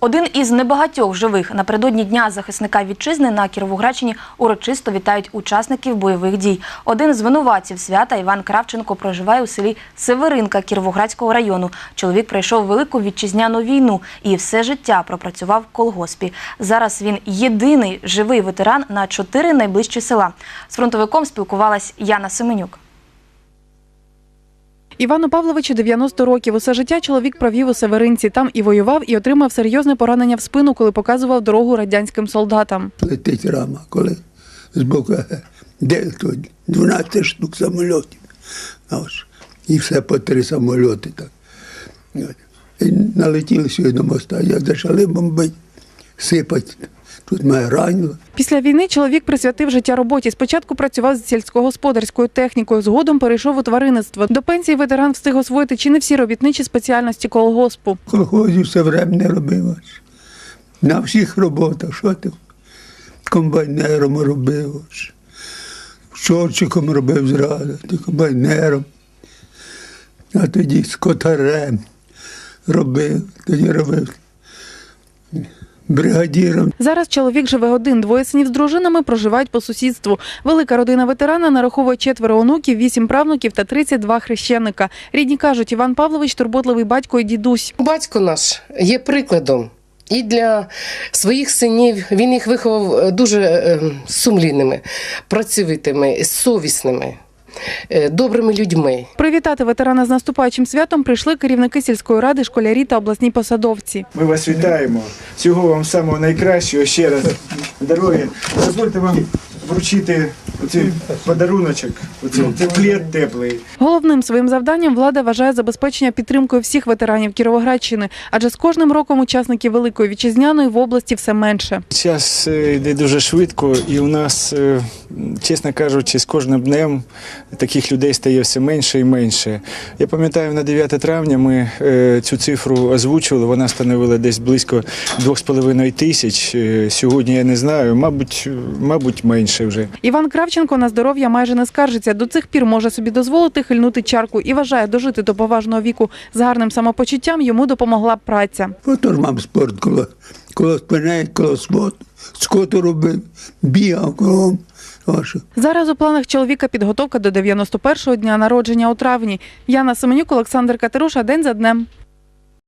Один із небагатьох живих напередодні дня захисника вітчизни на Кіровоградщині урочисто вітають учасників бойових дій. Один з винуватців свята Іван Кравченко проживає у селі Северинка Кіровоградського району. Чоловік пройшов велику вітчизняну війну і все життя пропрацював в колгоспі. Зараз він єдиний живий ветеран на чотири найближчі села. З фронтовиком спілкувалась Яна Семенюк. Івану Павловичу 90 років. Усе життя чоловік провів у Северинці. Там і воював, і отримав серйозне поранення в спину, коли показував дорогу радянським солдатам. летить рама, коли з боку е, де 12 штук самольотів. І все по три самольоти так. І налетіли сюди до моста, як почали бомбити, сипати. Тут мене ранило. Після війни чоловік присвятив життя роботі. Спочатку працював з сільськогосподарською технікою, згодом перейшов у тваринництво. До пенсії ветеран встиг освоїти чи не всі робітничі спеціальності колгоспу. В колхозі все время не робив. На всіх роботах, що ти? Комбайнером робив. Чорчиком робив зразу, ти комбайнером. А тоді скотарем робив, тоді робив бригадіром. Зараз чоловік живе один. Двоє синів з дружинами проживають по сусідству. Велика родина ветерана нараховує четверо онуків, вісім правнуків та 32 хрещеника. Рідні кажуть, Іван Павлович турботливий батько і дідусь. Батько наш є прикладом і для своїх синів. Він їх виховав е, дуже е, сумлінними, працьовитими, совісними, добрими людьми. Привітати ветерана з наступаючим святом прийшли керівники сільської ради, школярі та обласні посадовці. Ми вас вітаємо. Всього вам самого найкращого. Ще раз здоров'я. Дозвольте вам вручити оцей подаруночок. Оцей це плед теплий. Головним своїм завданням влада вважає забезпечення підтримкою всіх ветеранів Кіровоградщини, адже з кожним роком учасників Великої вітчизняної в області все менше. Час е, йде дуже швидко, і у нас, е, чесно кажучи, з кожним днем таких людей стає все менше і менше. Я пам'ятаю, на 9 травня ми е, цю цифру озвучували. Вона становила десь близько 2,5 тисяч. Сьогодні я не знаю, мабуть, мабуть, менше вже. Іван Кравченко на здоров'я майже не скаржиться. До цих пір може собі дозволити хильнути чарку і вважає дожити до поважного віку з гарним самопочуттям йому допомогла праця. Отож мав спорт коло, коло спиней, коло свот, скоту робив, бігав. Ось. Зараз у планах чоловіка підготовка до 91-го дня народження у травні. Яна Семенюк, Олександр Катеруша. День за днем.